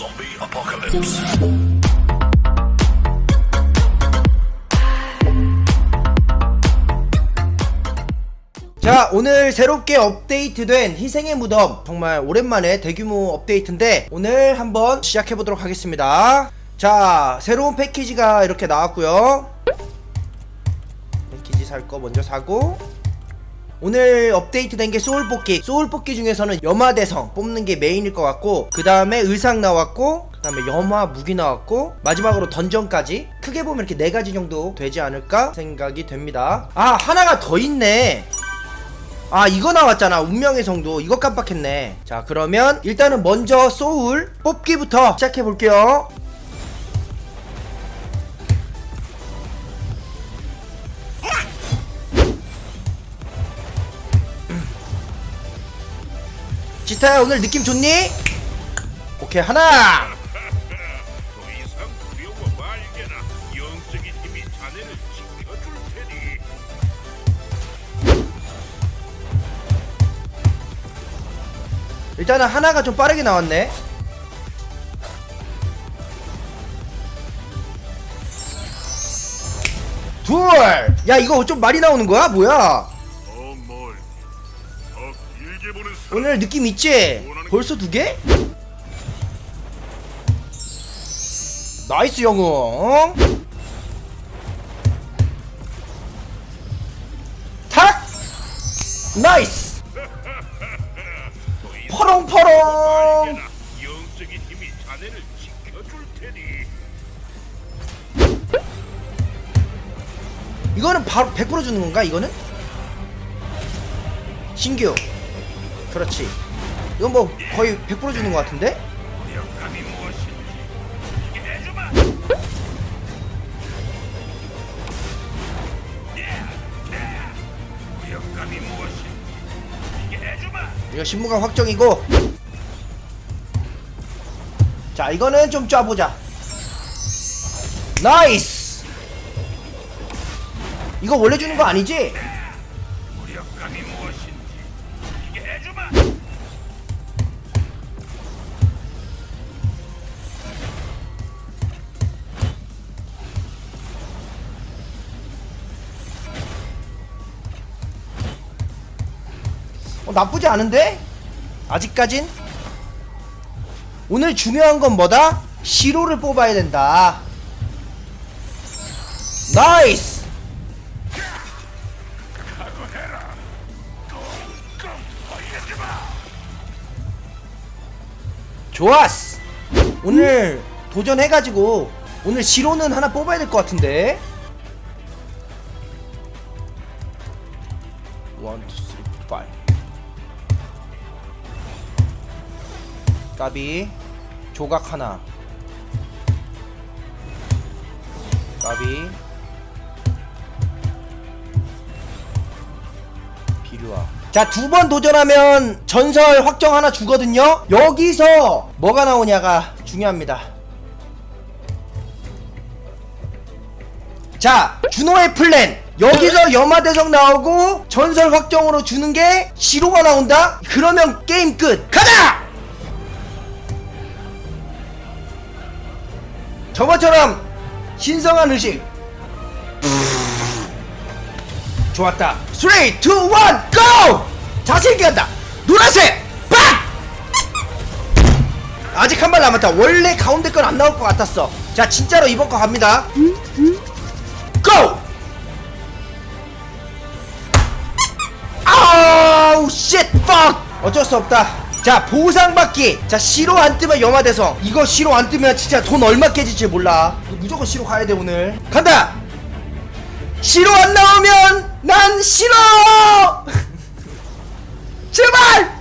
Zombie apocalypse. 자 오늘 새롭게 업데이트된 희생의 무덤. 정말 오랜만에 대규모 업데이트인데 오늘 한번 시작해보도록 하겠습니다. 자 새로운 패키지가 이렇게 나왔고요. 패키지 살 거 먼저 사고 오늘 업데이트된 게 소울 뽑기. 소울 뽑기 중에서는 염화대성 뽑는 게 메인일 것 같고 그 다음에 의상 나왔고 그 다음에 염화 무기 나왔고 마지막으로 던전까지. 크게 보면 이렇게 네 가지 정도 되지 않을까 생각이 됩니다. 아 하나가 더 있네. 아 이거 나왔잖아. 운명의 성도. 이거 깜빡했네. 자 그러면 일단은 먼저 소울 뽑기부터 시작해 볼게요 지타야 오늘 느낌 좋니? 오케이 하나. 더 이상 두려워 말게나. 영적인 힘이 자네를 지켜줄 테니. 일단은 하나가 좀 빠르게 나왔네. 둘 야 이거 좀 많이 나오는 거야? 뭐야 오늘 느낌 있지? 벌써 두 개? 나이스 영웅 어? 탁! 나이스 퍼렁퍼렁 이거는 바로 100% 주는 건가 이거는? 신규 그렇지 이건 뭐 거의 100% 주는 것 같은데? 이거 신무관 확정이고 자 이거는 좀 짜보자 나이스 이거 원래 주는 거 아니지? 어, 나쁘지 않은데? 아직까진? 오늘 중요한 건 뭐다? 시로를 뽑아야 된다 나이스 좋았어 오늘 도전해가지고 오늘 시로는 하나 뽑아야 될 것 같은데 까비. 조각 하나. 까비. 비류화 자두 번 도전하면 전설 확정 하나 주거든요. 여기서 뭐가 나오냐가 중요합니다. 자 준호의 플랜. 여기서 염화대성 나오고 전설 확정으로 주는 게 시로가 나온다? 그러면 게임 끝. 가자! 저번처럼 신성한 의식 좋았다 3, 2, 1, GO! 자신있게 간다 노란색 빡! 아직 한 발 남았다 원래 가운데 건 안 나올 것 같았어 자 진짜로 이번 거 갑니다 고! 아우 쉣 팍! 어쩔 수 없다 자 보상받기. 자 시로 안 뜨면 염화대성. 이거 시로 안 뜨면 진짜 돈 얼마 깨질지 몰라. 무조건 시로 가야 돼 오늘. 간다! 시로 안 나오면 난 싫어! 제발!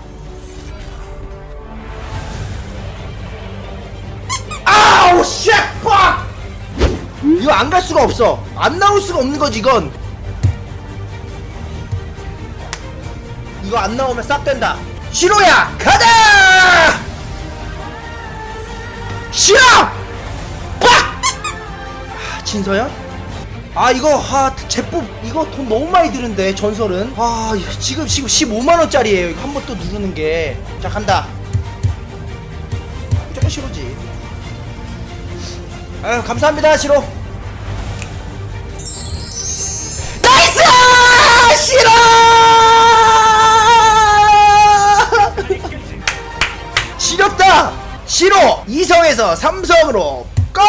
아우 쉣 팍! 이거 안 갈 수가 없어. 안 나올 수가 없는 거지 이건. 이거 안 나오면 쌉 된다 시로야 가자! 시로! 팍! 아, 진서연? 아 이거 하 제법 이거 돈 너무 많이 드는데 전설은? 아 지금 지금 15만 원짜리에요. 이거 한 번 또 누르는 게 자 간다. 무조건 완전 싫어지. 아유 감사합니다 시로 시로 2성에서 3성으로 꺼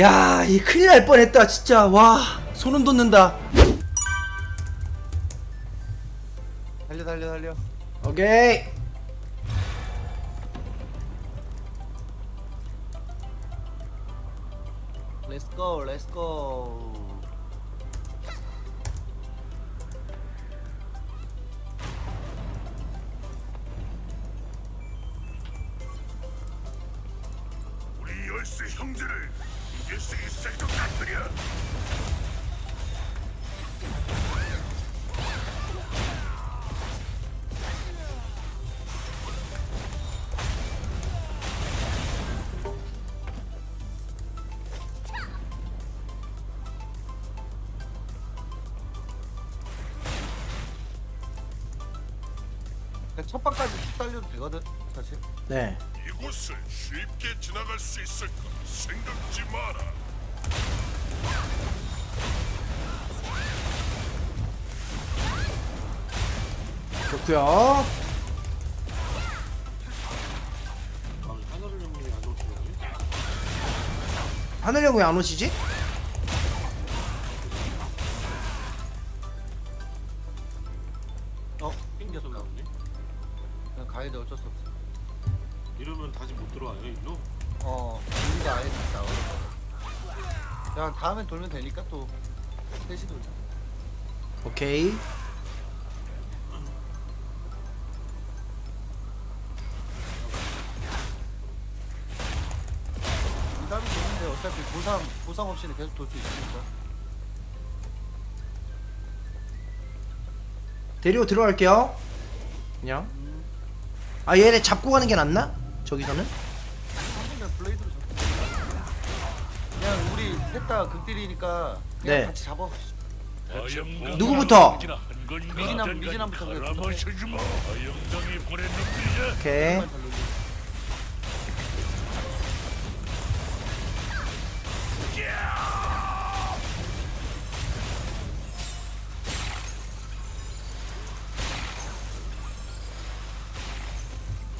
야, 이 큰일 날 뻔했다, 진짜. 와, 소름 돋는다. 달려 달려 달려 오케이. 렛츠고 렛츠고 형제를 이길 수 있을 것 같으랴. 그냥 첫 방까지 쭉 달려도 되거든 사실 네. 이곳을 쉽게 지나갈 수 있을까 생각지 마라. 좋구요. 하늘 형왜 안 오시지? 다음엔 돌면 되니까 또 셋이 돌자 오케이. 이 다음에 되는데 어차피 보상 보상 없이는 계속 돌 수 있으니까 데리고 들어갈게요. 그냥. 아, 얘네 잡고 가는 게 낫나? 저기서는? 셋다 극딜이니까 그냥 네. 같이 잡아 누구부터? 미진함 미진함부터. 오케이.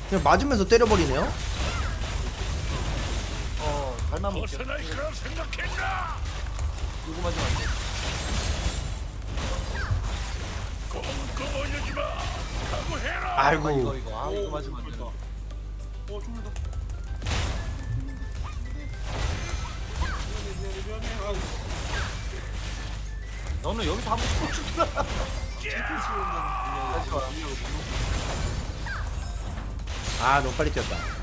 그냥 맞으면서 때려버리네요. 어 발만 볼게 벗어날 거라 생각했나? 누구 맞으면 안돼 꼼꼼하려지 마. 각오해라. 아이고. 이거 이거 아 이거 맞으면 안돼 어 죽는다. 미안해 미안해 미안해. 아우. 너는 여기서 한 번씩 죽더라 다시 와 아, 너무 빨리 뛰었다.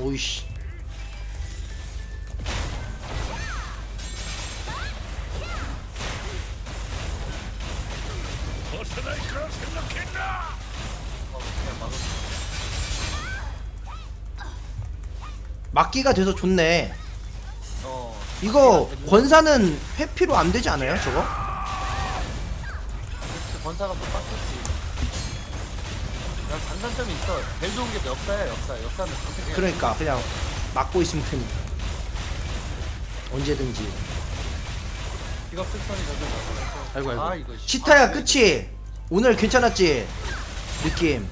오이씨. 막기가 돼서 좋네. 어 이거 권사는 회피로 안 되지 않아요, 저거? 권사가 또 빡쳤 지야 장단점이 있어 제일 좋은 게 역사야 역사 역사는 그렇게 그냥 그러니까 그냥 막고 있으면 되니까. 언제든지. 기업 특선이 저기서 아이고 아이고. 아 이거 씨. 치타야 아, 끝이. 오늘 괜찮았지? 느낌.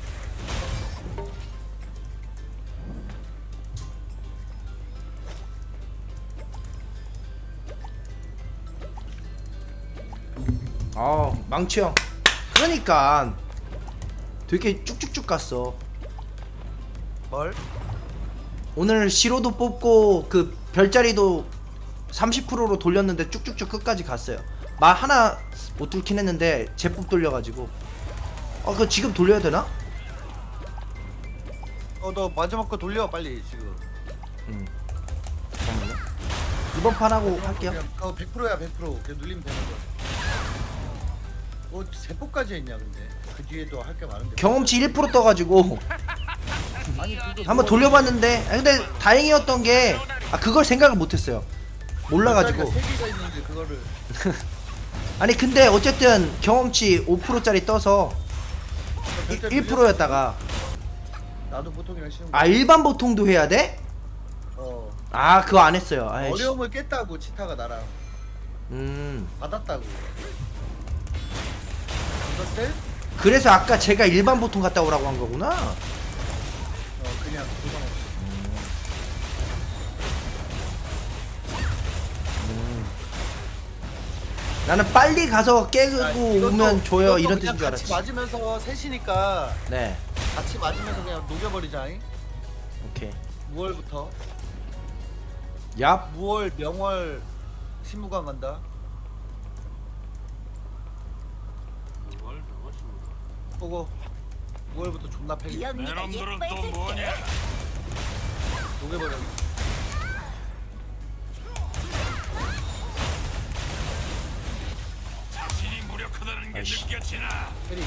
아 망치 형. 그러니까 되게 쭉쭉쭉 갔어. 뭘? 오늘 시로도 뽑고 그 별자리도 30%로 돌렸는데 쭉쭉쭉 끝까지 갔어요. 말 하나 못 뚫긴 했는데 제법 돌려가지고. 어, 그거 지금 돌려야 되나? 어 너 마지막 거 돌려 빨리 지금 음. 잠깐만요. 이번 판 하고 할게요. 그냥 어 100%야 100% 그냥 눌리면 되는 거야 어 세포까지 했냐 근데? 그 뒤에도 할 게 많은데. 경험치 1% 떠가지고. 아 아니 그거 한번 뭐- 돌려봤는데. 아, 근데 다행이었던 게 아, 그걸 생각을 못했어요. 몰라가지고. 세 개가 있는데 그거를. 아니 근데 어쨌든 경험치 5%짜리 떠서 1%였다가. 나도 보통이랑 쉬운 아 일반 보통도 해야 돼? 어. 아 그거 안 했어요. 아이씨. 어려움을 깼다고 치타가 나랑. 음. 받았다고 그래서 아까 제가 일반 보통 갔다 오라고 한 거구나. 어 그냥 부상 없이 나는 빨리 가서 깨고 아, 이것도- 오면 줘요. 이것도 이런 뜻인 줄 같이 알았지. 맞으면서 셋이니까 네. 같이 맞으면서 그냥 녹여버리자잉. 오케이. 무월부터. 얍. 무월 명월 신무관 간다 뭘 멋있는 보고 무월부터 존나 패기 네 내놈들은 또 뭐냐? 녹여버려 자신이 무력하다는 게 아이씨. 느껴지나? 패리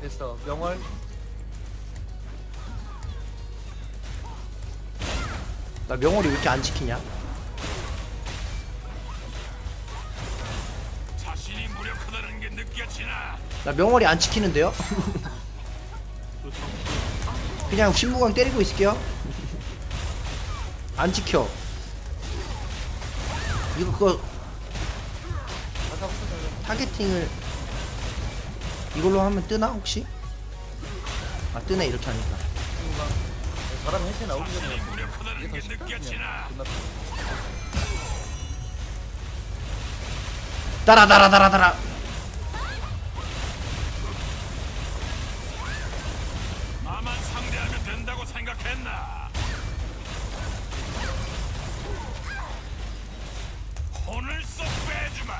됐어 명월 나 명월이 왜 이렇게 안 지키냐? 자신이 무력하다는 게 느껴지나? 나 명월이 안 지키는데요? 그냥 신무광 때리고 있을게요. 안 지켜. 이거 그거 타겟팅을 이걸로 하면 뜨나 혹시? 아 뜨네 이렇게 하니까. 사람 헬스 나오기 전에 이 이게 게더 쉽다? 그냥 존나. 따라 따라 따라 따라 나만 상대하면 된다고 생각했나? 혼을 쏙 빼주마.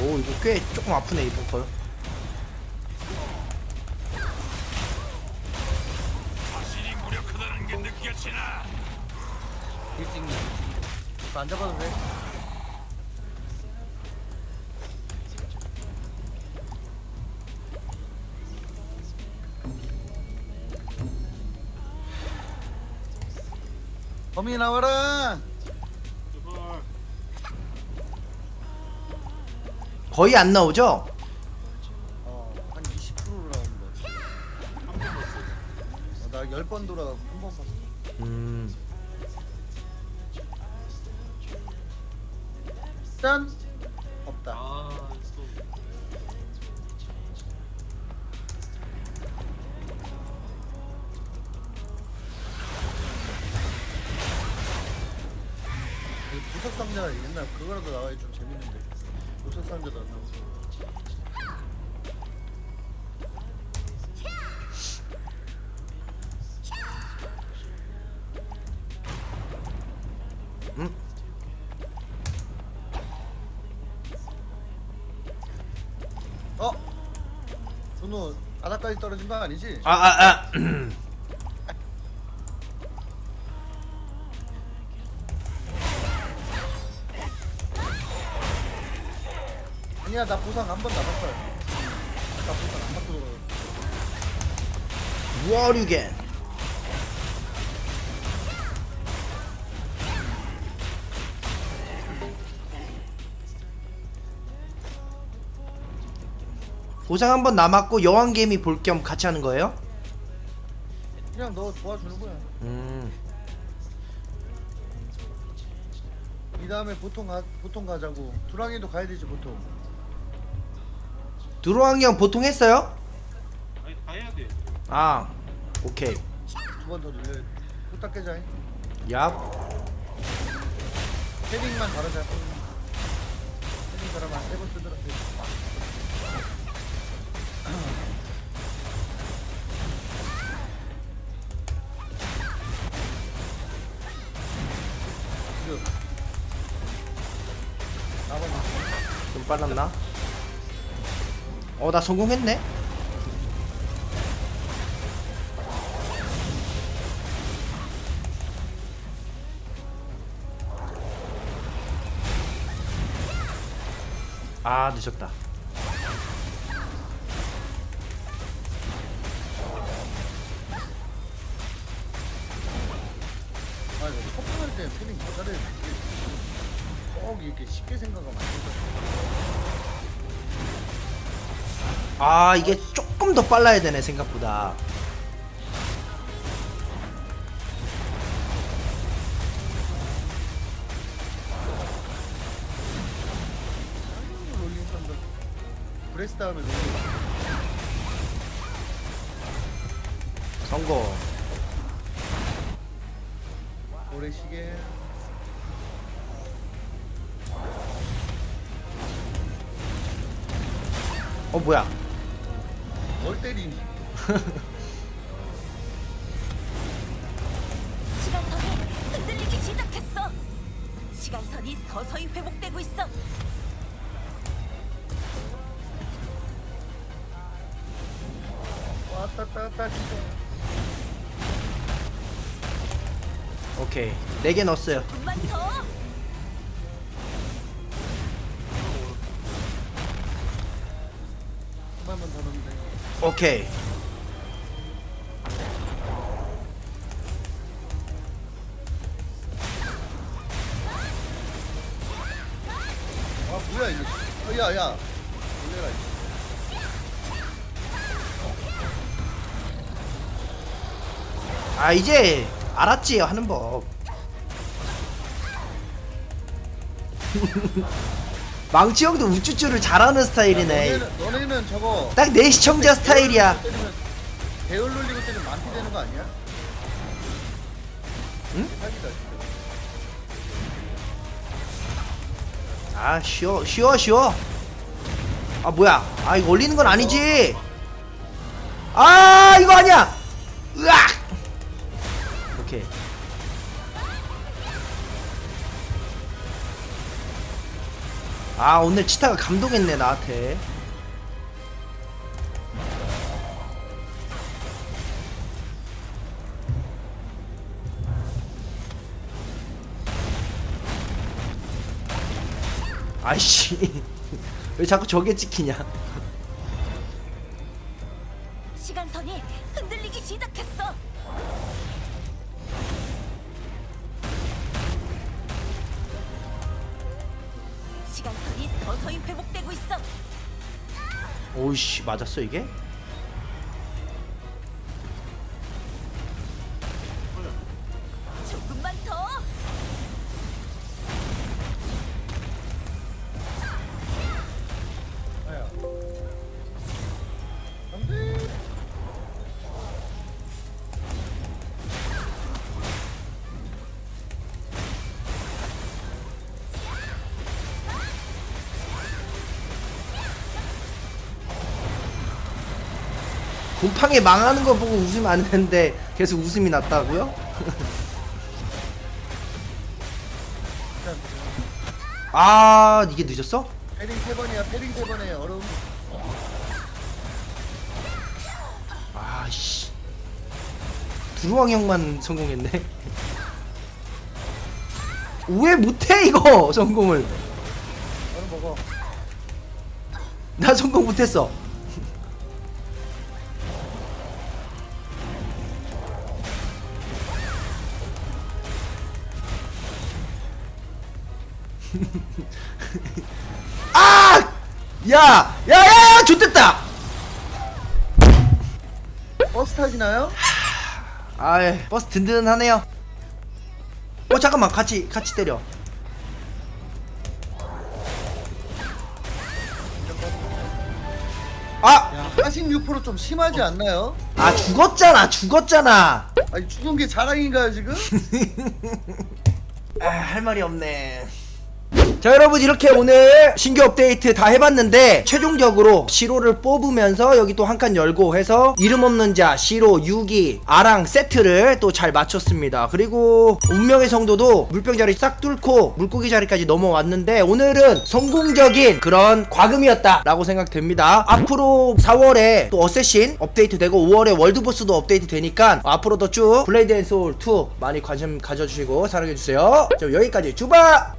오 이거 꽤 조금 아프네 이번 거 안 잡아도 돼. 범이 나와라. 제발 거의 안 나오죠? 어 한 20%로 나오는 거 한번 봤어 어, 나 10번 돌아가고 한 번 봤어. 음 짠! 없다. 아또. 그 보석 상자가 옛날 그거라도 나와야 좀 재밌는데. 보석 상자도 안 나오고 바닥까지 떨어진 거 아니지? 아 아, 아. 아니야 나 보상 한번 남았어 나 보상 안 받고 돌아 워류겐 보상 한 번 남았고 여왕 개미 볼 겸 같이 하는 거예요? 그냥 너 도와주는 거야. 음. 이 다음에 보통 가 보통 가자고. 두랑이도 가야 되지 보통. 드로왕 형 보통 했어요? 아니 다 해야 돼. 아 오케이. 두 번더 늘려. 후딱 깨자. 얍. 헤딩만 바르자. 헤딩 바르면 세번 쓰더 빨랐나? 어 나 성공했네? 아 늦었다 아 이거 첫 번째 때 피닝 모자를 꼭 이렇게 쉽게 생각하면 안 되잖아 아 이게 조금 더 빨라야 되네 생각보다. 롤링 선들 브레스 다음에 롤링 성공. 오래 시계 어 뭐야 뭘 때리니 시간선이 흔들리기 시작했어. 시간선이 서서히 회복되고 있어. 왔다 따따 진짜 오케이 4개 넣었어요 조금만 더. 오케이. 아 뭐야 이거. 어, 야야. 놀래라 이거. 아 이제 알았지 하는 법 망치 형도 우쭈쭈를 잘하는 스타일이네. 너네는, 너네는 저거 딱 내 시청자 스타일이야. 배열 놀리고 때리면 만피 되는 거 아니야? 응? 사기다 진짜. 아 쉬워 쉬워 쉬워. 아 뭐야? 아 이거 올리는 건 아니지. 아 이거 아니야. 으악! 오케이 아 오늘 치타가 감동했네 나한테. 아이씨. 왜 자꾸 저게 찍히냐 오이씨 맞았어 이게? 곰팡이 망하는 거 보고 웃으면 안 되는데 계속 웃음이 났다고요? 아 이게 늦었어? 패링 세 번이야 패링 세 번에 얼음. 아씨. 두루왕 형만 성공했네. 왜 못해 이거 성공을? 얼음 먹어. 나 성공 못했어 야! 야, 야, 야! 좋됐다! 버스 타시나요? 아, 버스 든든하네요. 어, 잠깐만. 같이, 같이 때려. 아! 야 46%좀 심하지 않나요? 아, 죽었잖아. 죽었잖아. 아니 죽은 게 자랑인가요 지금? 아, 할 말이 없네. 자 여러분 이렇게 오늘 신규 업데이트 다 해봤는데 최종적으로 시로를 뽑으면서 여기 또 한 칸 열고 해서 이름 없는 자 시로 6기 아랑 세트를 또 잘 맞췄습니다. 그리고 운명의 성도도 물병 자리 싹 뚫고 물고기 자리까지 넘어왔는데 오늘은 성공적인 그런 과금이었다 라고 생각됩니다. 앞으로 4월에 또 어쌔신 업데이트 되고 5월에 월드보스도 업데이트 되니까 앞으로도 쭉 블레이드 앤 소울 2 많이 관심 가져주시고 사랑해주세요. 자 여기까지. 주바